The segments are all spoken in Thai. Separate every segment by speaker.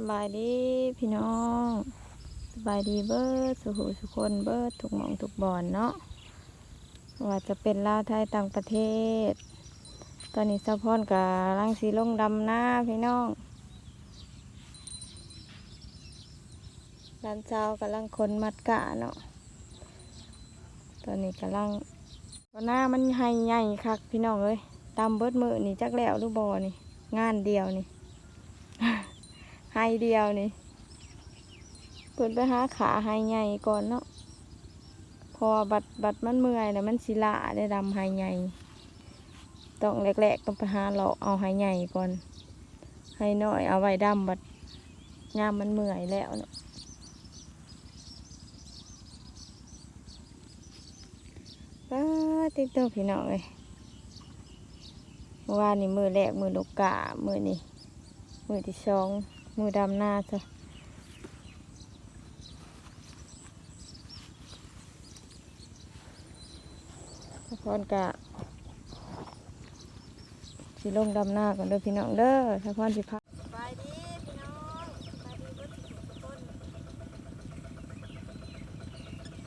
Speaker 1: สบายดีพี่น้องสบายดีเบิร์ดสุขุสุคนเบิร์ดทุกมองทุกบอนเนาะว่าจะเป็นลาวไทยต่างประเทศ ตอนนี้สะพอนกับลังสีลงดำหน้าพี่น้องร้านเช้ากำลังคนมัดกะเนาะตอนนี้กำลังก็หน้ามันใหใหญ่คักพี่น้องเอ้ยตามเบิดมือนี่จักแล้วรือบอนี่งานเดียวนี่ ไฮเดียวนี่เปิดไปหาขาไฮใหญ่ก่อนเนาะพอบัดบัดมันเมื่อยแล้วมันสิละได้ดำไฮใหญ่ต้องแรกๆต้องไปหาเลาเอาไฮใหญ่ก่อนไฮน้อยเอาไว้ดำบัดยามมันเมื่อยแล้วเนาะป้าติ๊กเตอพี่น้องเลยเมื่อวานี่มือแรกมือลูกกามือนี่มือที่สอง มือดำหน้าจ้ะสะพอนกะสีลงดำหน้าก่อนเด้อพี่น้องเด้อสะพอนสิพักสบายดีพี่น้องสบายดีเบิดทุกคน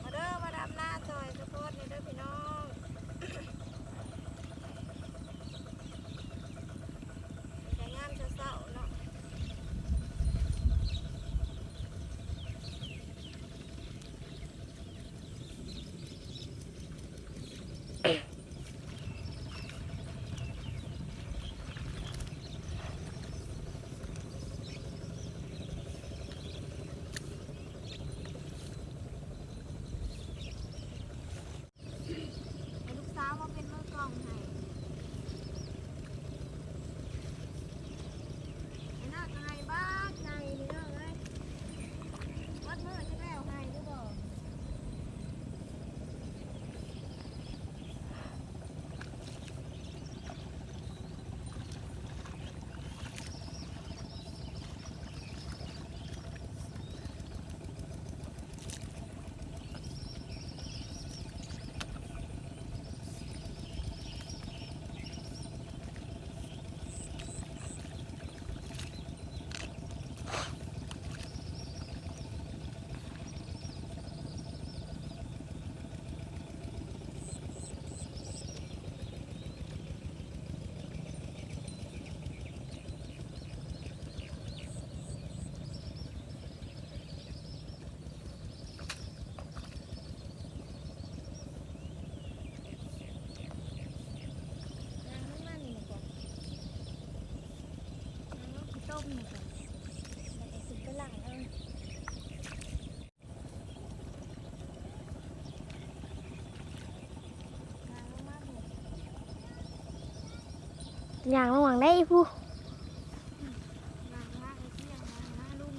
Speaker 1: มาเด้อมาดำหน้าซอยสะพอนนี่เด้อพี่น้องแต่งานเช้าๆเนาะ ให้ลูกสาวมาเป็นมือกลองให้ไอ้น่าจะให้บ้านในนี่เนาะเอ้ยวัดมือจะแล้วให้หรือบ่ นางมันนี่ก่อนนางมันต้มนี่ก่ อนแล้วก็สิกระหลังเออ
Speaker 2: ย่างระหว่างได้ผู้
Speaker 1: นางมากเลยที่ยังนางมาลุ่ม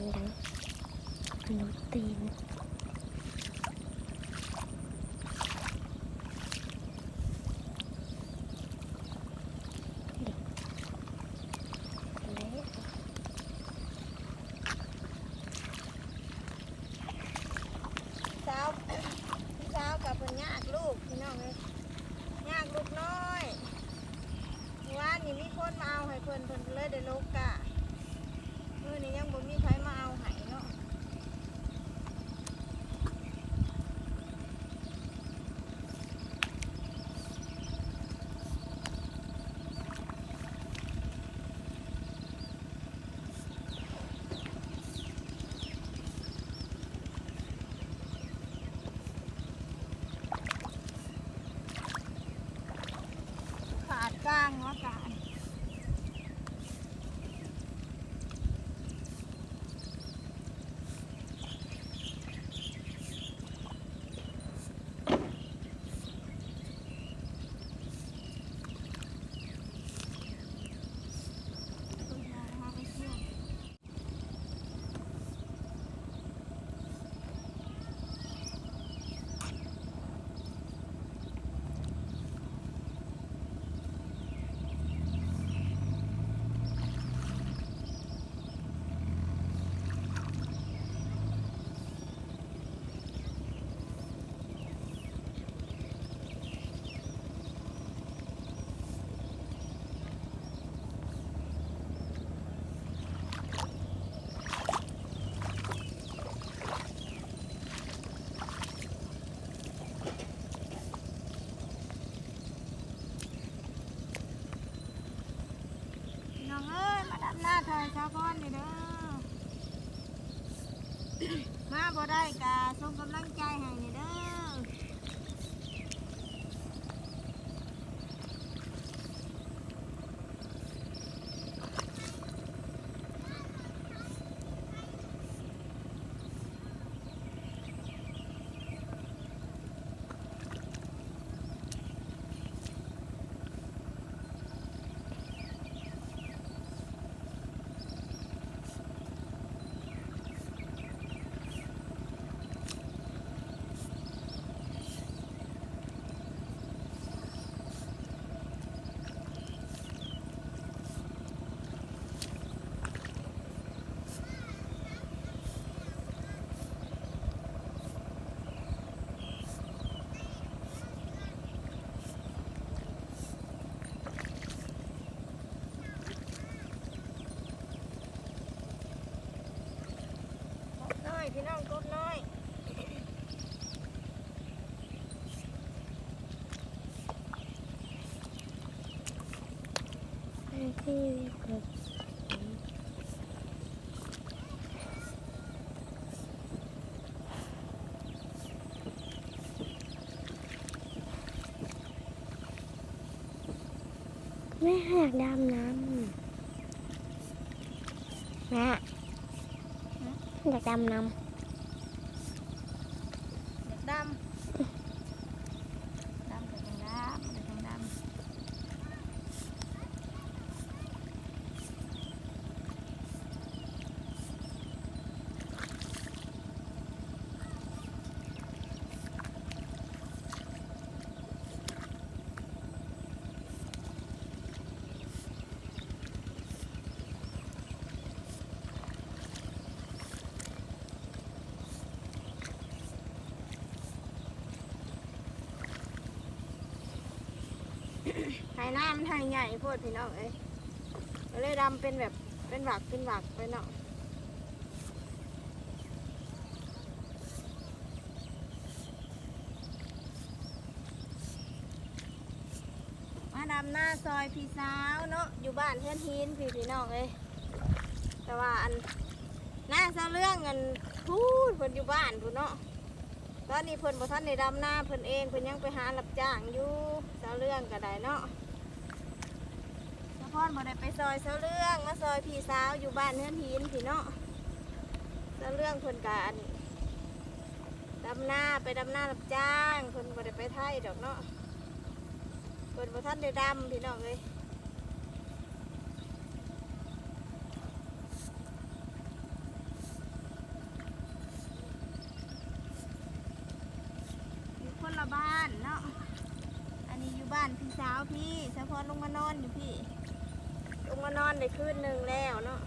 Speaker 2: นี่นะเป็นรถตีนเละ
Speaker 1: สาวพี่สาวกับเพิ่นยากลูกพี่น้องเลยยากลูกน้อยเมื่อวานี่มีคนมาเอาให้เพิ่นเพิ่นเลยได้ลูกะมือนี้ยังบ่มีใครมาเอาให้เนาะ จ้างเนาะกา
Speaker 2: ม่อยากดำน้ำแม่อยากดำน้ำ
Speaker 1: ด็กดำดำกับจังดำกับจังดำไหน้ำมันไห้ใหญ่โพดพี่น้องเอ้ยก็เลยดำเป็นแบบเป็นหวักเป็นหวักไปเนาะมาดำหน้าซอยพี่สาวเนาะอยู่บ้านเพื่อนฮินพี่พี่น้องเอ้ยแต่ว่าอันหน้าเศร้าเรื่องเงินพูดเพิ่นอยู่บ้านพูนเนาะตอนนี้เพิ่นบ่ทันได้ดำหน้าเพิ่นเองเพิ่นยังไปหารับจ้างอยู่เสาเรื่องก็ได้เนาะ เฉพาะบ่ได้ไปซอยเสาเรื่องมาซอยพี่สาวอยู่บ้านเฮือนหินพี่เนาะเสาเรื่องเพิ่นกอันดำหน้าไปดำหน้ารับจ้างเพิ่นบ่ได้ไปไทยดอกเนาะเพิ่นบ่ทันได้ดำพี่น้องเลยอยู่คนละบ้านเนาะ อันนี้อยู่บ้านพี่สาวพี่เฉพาะลงมานอนอยู่พี่ มานอนได้คืนหนึ่งแล้วเนาะ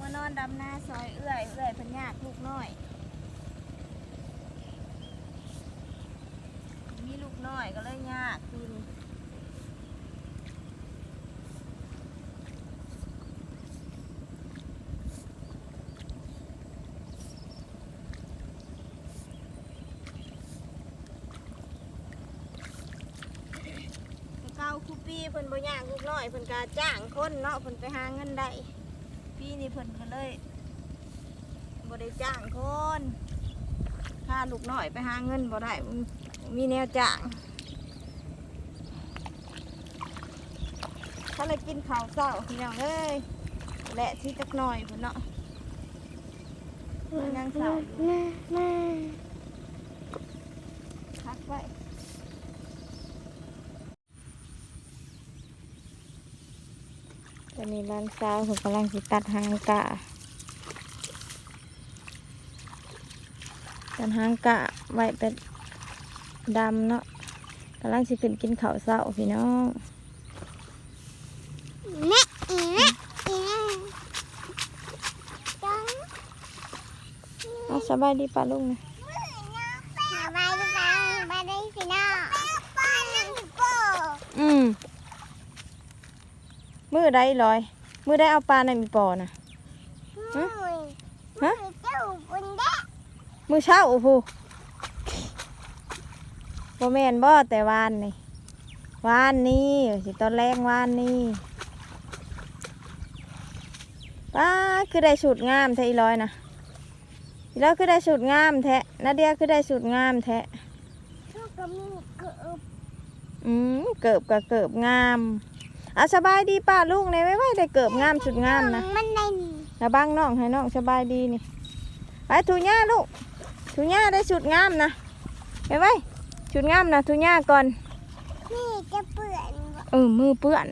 Speaker 1: มานอนดำหน้าซอยเอื้อยเอื้อยพันยากลูกน้อย มีลูกน้อยก็เลยยากคืนแต่เก้าคู ปีเพิ่นบ่ยากลูกน้อยเพิ่นก็จ้างคนเนาะเพิ่นไปหาเงินได้ปีนี้เพิ่นก็เลยบ่ได้จ้างคนพาลูกน้อยไปหาเงินบ่ได้มันมีแนวจ้างถ้าเลยกินข้าวเช้าพี่น้องเอ้ยและที่จักหน่อยพุ่นเนาะำยังสาวอยู่
Speaker 2: แม่แม่
Speaker 1: พักไว้ อนนี้ร้านสาวผมกำลังสิตัดหางกะตัดหางกะไว้เป็นดำเนาะกำลังสิขึ้นกินข้าวเช้าพี่น้อง
Speaker 2: แม่อีแม่อีแม่จัง
Speaker 1: เอาสบายดีป่ะลุงนะ
Speaker 2: สบายดีป่ะสบายดีสิน้องป้านั่งโก้
Speaker 1: อืม มือได้ลอย มือได้เอาปลาในมีปอนะฮะ
Speaker 2: ฮะเจ้าบุญเด้
Speaker 1: มือเช้าโอ้โหบ่แม่นบ่แต่วานนี่วานนี่สิตอนแรกวานนี่ป้าคือได้สูตรงามแท้อีร้อยนะอีร้อยคือได้สูตรงามแท้นาเดียคือได้สูตรงามแท้
Speaker 2: ทุกก็มีเกิบ
Speaker 1: อืมเกิบกับเกิบงาม อะสบายดีป้าลูกในไว้ไว้ได้เกิบงามสุดงามนะ
Speaker 2: มันได้นี่
Speaker 1: นะบ้างน้องให้น้องสบายดีนี่ไปถูหญ้าลูกถูหญ้าได้สุดงามนะไปไว้สุดงามนะถูหญ้าก่อน
Speaker 2: นี่จะเปื่อนบ่
Speaker 1: เออมือเปื้อน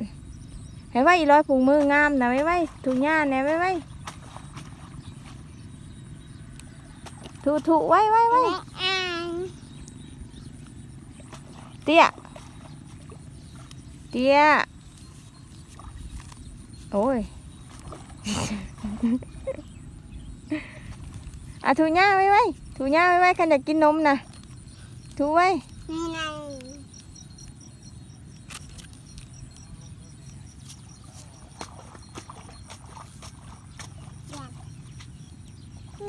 Speaker 1: ให้ไว้อีร้อยผูงมืองามนะไว้ไว้ถูหญ้าแหน่ไว้ไว้ถูถูไว้ไว้ไว้
Speaker 2: และอ่าง
Speaker 1: เตี้ยเตี้ย โอ้ยอะถูหญ้าไว้ไว้ถูหญ้าไว้ไว้คันอยากกินนมนะถูไว้
Speaker 2: นี่ไง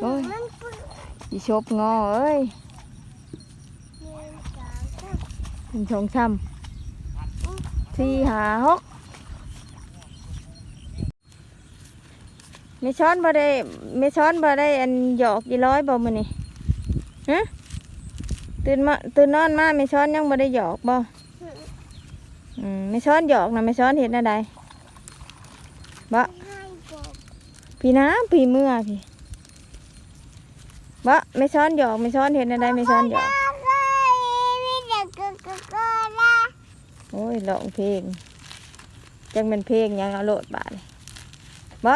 Speaker 1: โอ้ย
Speaker 2: มันเปื่อน
Speaker 1: อีชบงอเอ้ย
Speaker 2: หนึ่งสองสาม
Speaker 1: หนึ่งสองสามสี่หาหก ไม่ช้อนบ่ได้ไม่ช้อนบ่ได้อันหยอกยี่ร้อยบ่มื้อนี่ฮะตื่นมาตื่นนอนมาไม่ช้อนยังบ่ได้หยอกบ่อืมไม่ช้อนหยอกนะไม่ช้อนเห็นอะไรบ่พี่น้ำพี่เมื่อพี่บ่ไม่ช้อนหยอกไม่ช้อนเห็นอะไรไม่ช้อนหยอกโอ้ยร้องเพลงจังเป็นเพลงยังเอาโลดบาดบ่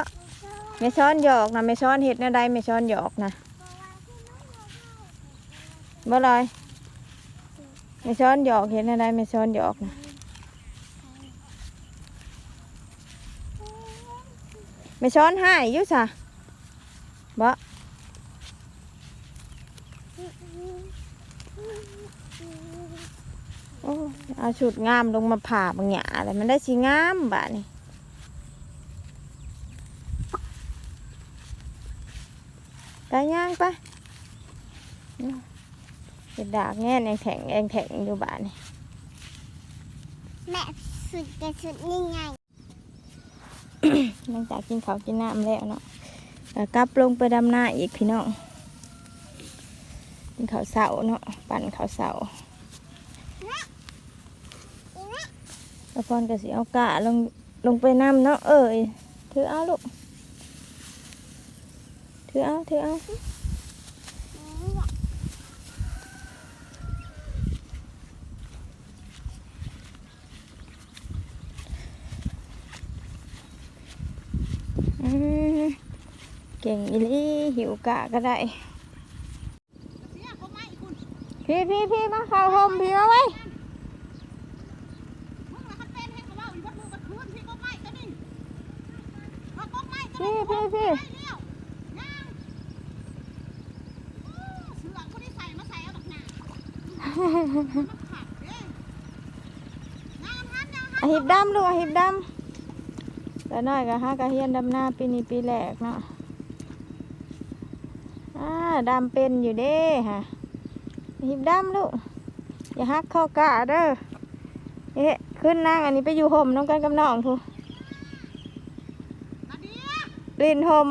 Speaker 1: ม่ช้อนหยอกนะไม่ช้อนเห็ดนะใดไม่ช้อนหยอกนะบ่ลอยไม่ช้อนหยอกเห็ดนะใดไม่ช้อนหยอกนะไม่ช้อนให้ยุสะบ่โอ้ยเอาชุดงามลงมาผ่าบางหยาอะไรมันได้สีงามบานี่ ไปย่างไปเห็ดดากแง่นแองแข็งแองแข็งอยู่บาดนี่
Speaker 2: แม่สุดจะสุดนี่ไง
Speaker 1: หลังจากกินข้าวกินน้ำแล้วเนาะแล้วกลับลงไปดำหน้าอีกพี่น้องกินข้าวเสาเนาะปั่นข้าวเสาแล้วพอนก็สิเอากะลงลงไปน้ำเนาะเอ้ยถือเอาลูก ถือเอาถือเอาเก่งอีหลีหิวกะก็ได้พี่พี่พี่มาเข้าห่มพี่มาไว้พี่พี่พี่ อาหิบดำลูกอาหิบดำแต่น้อยก็ฮะกะเฮียนดำหน้าปีนี้ปีแรกเนาะอ่าดำเป็นอยู่เด้ฮะอาหิบดำลูกอย่าฮักเข้ากะเด้อเอ๊ะขึ้นนั่งอันนี้ไปอยู่ห่มน้องกันกับน้องพูลินห่ม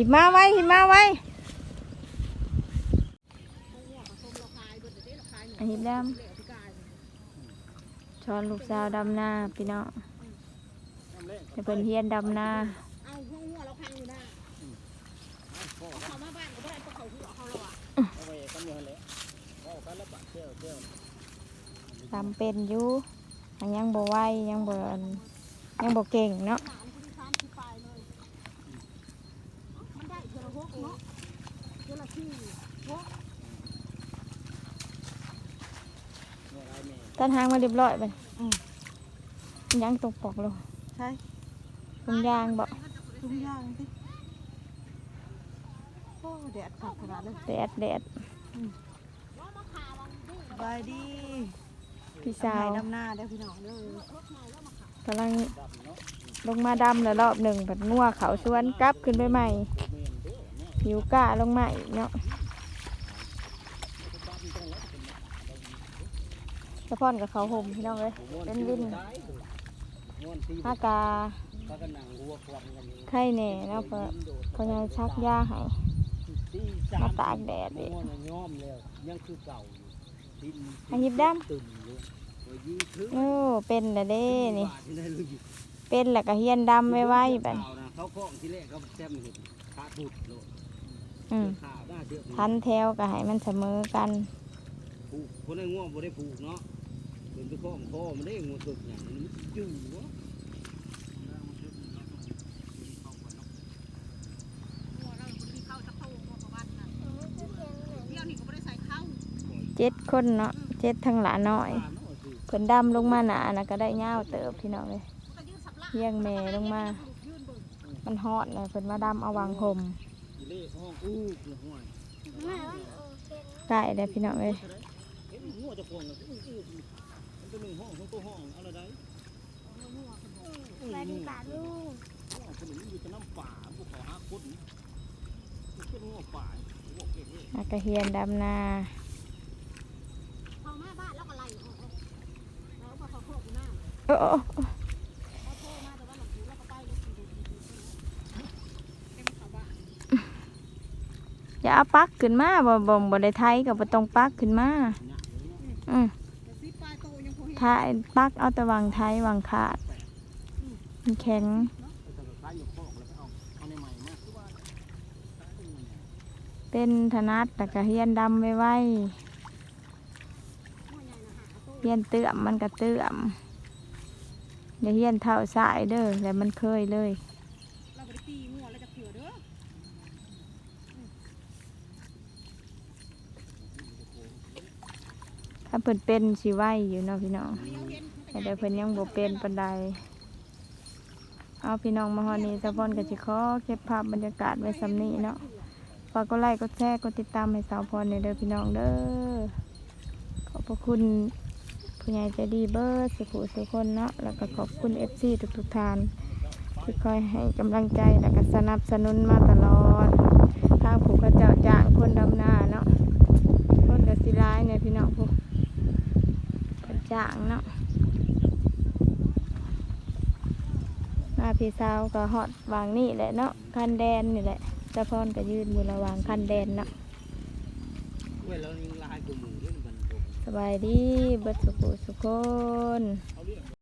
Speaker 1: หิมาไว้หิมาไว้อะหิบดำช้อนลูกสาวดำหน้าพี่น้องจะเป็นเฮียนดำหน้า
Speaker 3: เอาหัวเราพังอยู่นะเขามาบ้านก็ได้เพราะเขาหัวเขาเราอะ
Speaker 4: เอาไว้กันอยู่หั่นแหละเอากันแล้วบะเที่ยวเที่ยว
Speaker 1: ดำเป็นอยู่ยังบ่ไหวยังบ่อันยังบ่เก่งเนาะ
Speaker 3: สามที่สามที่ปลายเลย มันได้เทอละหกเนาะเทอละสี่หก
Speaker 4: เนี่ยไรแม่
Speaker 1: ตันหางมาเรียบร้อยไปยังตกปอกลง
Speaker 3: ใช่
Speaker 1: ตรงยางบ่
Speaker 3: ทุกอย่างสิโอ้แดดขาดขนาดเลย
Speaker 1: แดดแดด
Speaker 3: สบายดี
Speaker 1: พี่สาว
Speaker 3: ดำหน้าได้อพี่น้องเด้อกำ
Speaker 1: ลังลงมาดำแล้วรอบหนึ่งบัดงัวเขาชวนกลับขึ้นไปใหม่หิวก้าลงมาอีกเนาะ สะพอนกับเขาห่มพี่น้องเลยเป็นวิน
Speaker 4: ม่วนตี
Speaker 1: อากา
Speaker 4: พากันนั่งหัวคกันอยู่
Speaker 1: ไข่แหน่เนาะเพราะเพราะยังชักยาให้
Speaker 4: ตีส
Speaker 1: มาตากแดดดิ
Speaker 4: ม่วนน่ะย้อมแล้วยังคือเก่าอยู่ดิน
Speaker 1: อันหยิบด
Speaker 4: ตึมอยู่โอ้
Speaker 1: เป็นละเด้นี่ เป็นแล้วก็เฮียนดำไว้ไว้บัด
Speaker 4: ข่าวนะเขาฟ้องที่แรกเขาแซมเห็นขาบุดโลทัน
Speaker 1: แถวก็ให้มันเสมอกัน
Speaker 4: ผูกคนได้ง่วงบ่ได้ผูกเนาะ เป็นไปข้องพ่อมันได้ง่วงตึกอย่างนี้มันจืดวะ
Speaker 3: หัวเราบ่ได้เข้าจะเข้าหัวประวัติน่ะเดี๋ยวนี้ก็บ่ได้ใส่เข้า
Speaker 1: เจ็ดคนเนาะเจ็ดทั้งหลานน้อย
Speaker 4: เพิ่
Speaker 1: นดำลงมาหนานะก็ได้เงาเติบพี่น้องเลย
Speaker 3: มันก็ยืนสับละ
Speaker 1: เฮียงแม่ลงมา มันฮอดเลยเพิ่นมาดำเอาวางห่ม
Speaker 4: อยู่เล่ห้เลย
Speaker 1: พี่น้องเลย
Speaker 4: เห็นหัวจะพองเลยอู้อู้มันเป็นหนึ่งห้องของตัวห้องเอาละไร
Speaker 2: ไปดีป่าลูก
Speaker 4: ห้องคนนี้อยู่จะน้ำป่าพวกเขาหาคนมันเป็นหัวป่าพวกเก่งนี่
Speaker 1: อากระเฮียนดำนา
Speaker 3: เข้ามาบ้านแล้วก็ไล่ออกแล้วมาเขาโคกอยู่หน้า
Speaker 1: โอ้โอ้
Speaker 3: เขาโทรมาแต่ว่าหลังจากแล้วก็ไปเลยเป็นเขาบ้าน
Speaker 1: อย่าเอาปักขึ้นมาบ่บ่บ่ได้ไทยก็บ่ต้องปักขึ้นมา
Speaker 4: หนักเลยเนาะ
Speaker 1: อืม
Speaker 3: แต่ซีปลาย โตยังพอเห็น
Speaker 1: ถ้าปักเอาแต่วางไทยวางขาดมันแข็ง
Speaker 4: เป็น
Speaker 1: ธนัดแต่กระเฮียนดำไว้ไว้
Speaker 3: หัวใหญ่นะหาโต
Speaker 1: เฮียนเตื่อมมันก็เตื่อมอย่าเฮียนเท่าสายเด้อแล้วมันเคยเลย
Speaker 3: เราบ่ได้ตีงัวแล้วจะเขือเด้อ
Speaker 1: ถ้า เพิ่นเป็นสิไหวอยู่เนาะพี่น้องแต่เดี๋ยวเพิ่นยังบ่เป็นปานใดเอาพี่น้องมาฮอนี้สะพอนก็สิขอเก็บภาพบรรยากาศไว้สำนี้เนาะฝากกดไลค์กดแชร์กดติดตามให้สาวพรเนี่ยเด้อพี่น้องเด้อขอบพระคุณผู้ใหญ่ใจดีเบิร์ดสุขุสุคนเนาะแล้วก็ขอบคุณ FC ทุกๆท่านที่คอยให้กำลังใจและก็สนับสนุนมาตลอดทางผู้เขาเจ้าจ้างคนดำหน้าเนาะคนก็สิร้ายเนี่ยพี่น้องผู้เขา จ้างเนาะมาพี่สาวก็ฮอดวางนี่แหละเนาะคันแดนนี่แหละตะพอนก็ยืนอยู่ระหว่างคันแดนเนาะ
Speaker 4: เว้ยแล้วยังลายกูหมูด้วยมันโดน
Speaker 1: สบายดีเบิดสุขุสุคน
Speaker 4: เอาเรื่อง